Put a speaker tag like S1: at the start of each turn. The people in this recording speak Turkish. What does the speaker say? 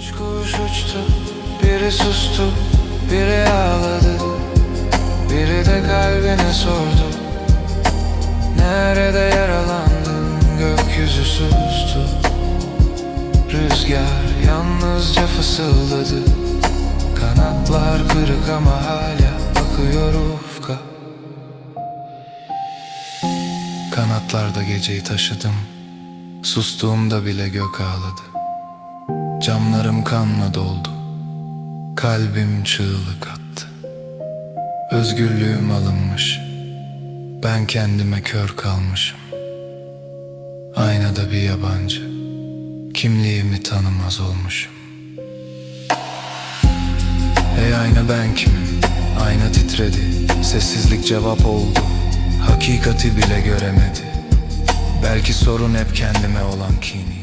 S1: Üç kuş uçtu, biri sustu, biri ağladı. Biri de kalbine sordu Nerede yaralandın, gökyüzü sustu. Rüzgar yalnızca fısıldadı. Kanatlar kırık ama hala bakıyor ufka. Kanatlarda geceyi taşıdım. Sustuğumda bile gök ağladı Camlarım kanla doldu. Kalbim çığlık attı. Özgürlüğüm alınmış. Ben kendime kör kalmışım. Aynada bir yabancı. Kimliğimi tanımaz olmuşum. Ey ayna ben kimim? Ayna titredi. Sessizlik cevap oldu. Hakikati bile göremedi. Belki sorun hep kendime olan kini